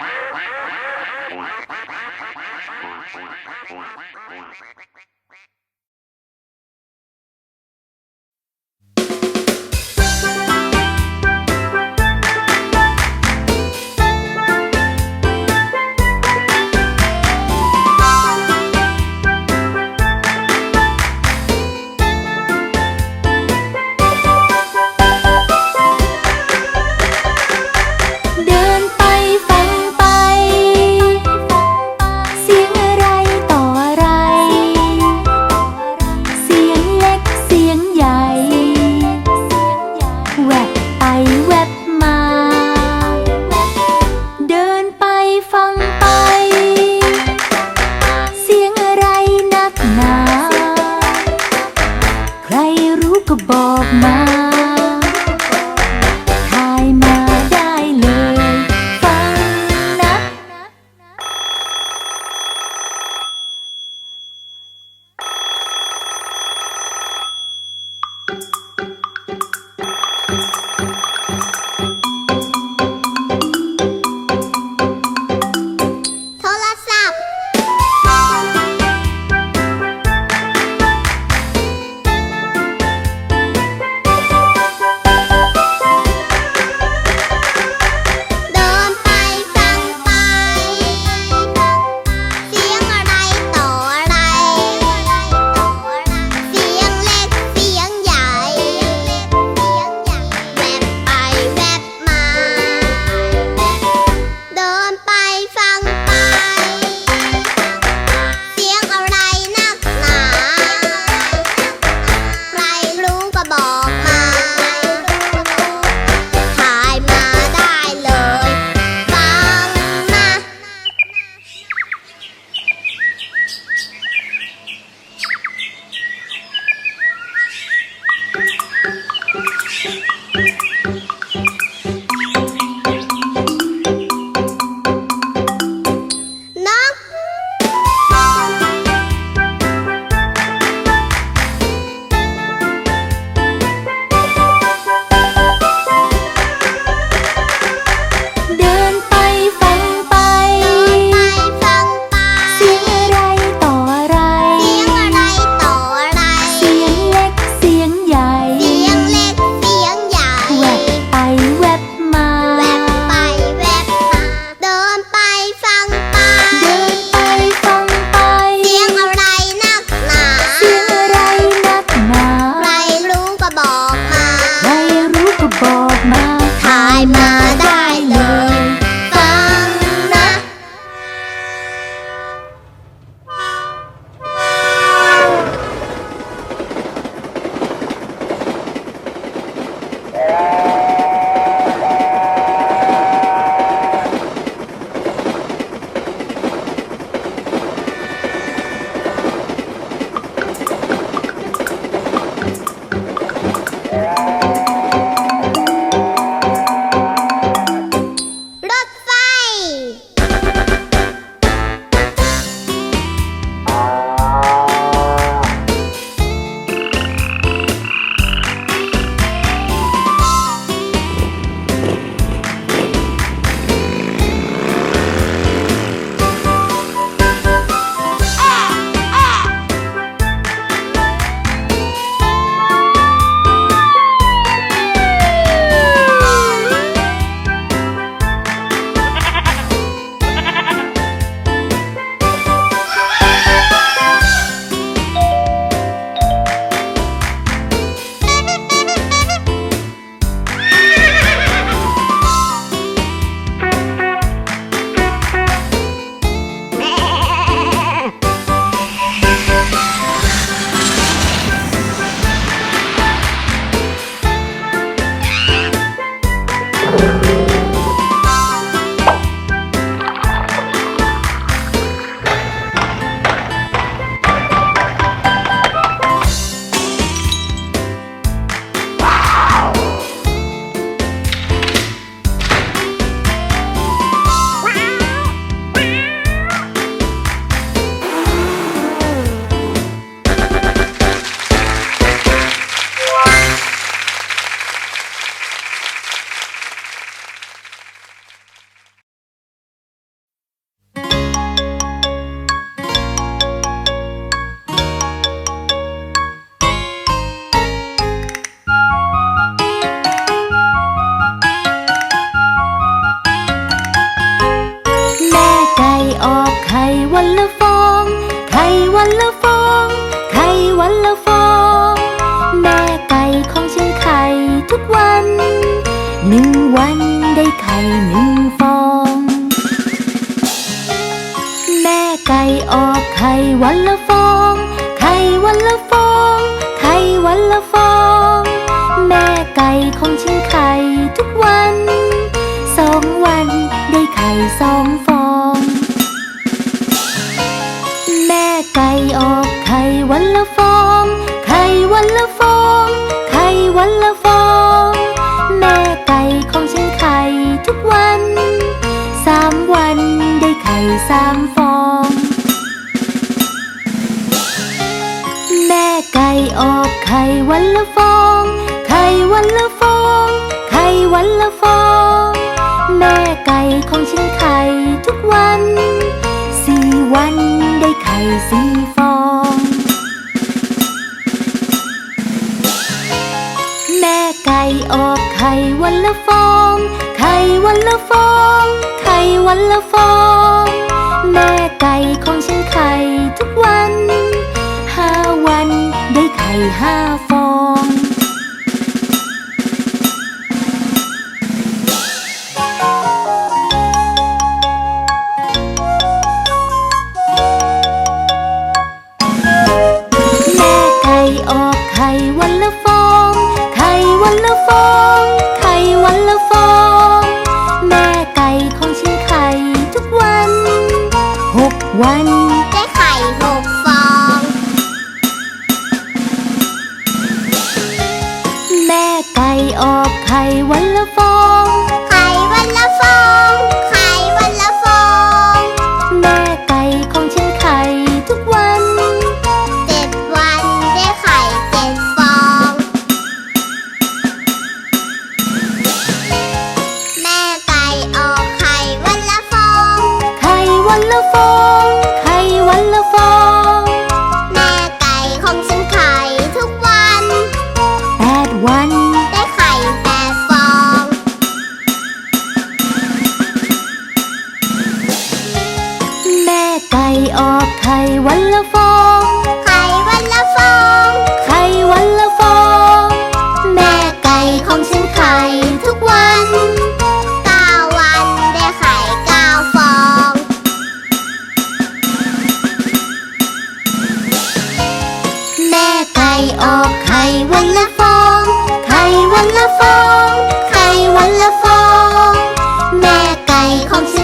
Wow. my mother. ไก่ออกไข่วันละฟอง ไข่วันละฟอง ไข่วันละฟอง แม่ไก่ของฉันไข่ทุกวันสองวันได้ไข่สองฟอง แม่ไก่ออกไข่วันละฟอง ไข่วันละฟอง ไข่วันละฟอง แม่ไก่ของฉันไข่ทุกวันสามวันได้ไข่สามฟอง วันละฟอง ไข่วันละฟอง ไข่วันละฟอง แม่ไก่ของฉันไข่ทุกวัน สี่วันได้ไข่สี่ฟอง แม่ไก่ออกไข่วันละฟอง ไข่วันละฟอง ไข่วันละฟอง แม่ไก่ของฉันไข่ทุกวันห้าวันได้ไข่ห้าฟอง วันได้ไข่หกฟอง แม่ไก่ออกไข่วันละฟอง ละฟองไข่วันละฟองไข่วันละฟอง แม่ไก่ของฉันไข่ทุกวันเก้าวันได้ไข่เก้าฟอง แม่ไก่ออกไข่วันละฟองไข่วันละฟองไข่วันละฟอง แม่ไก่ของฉัน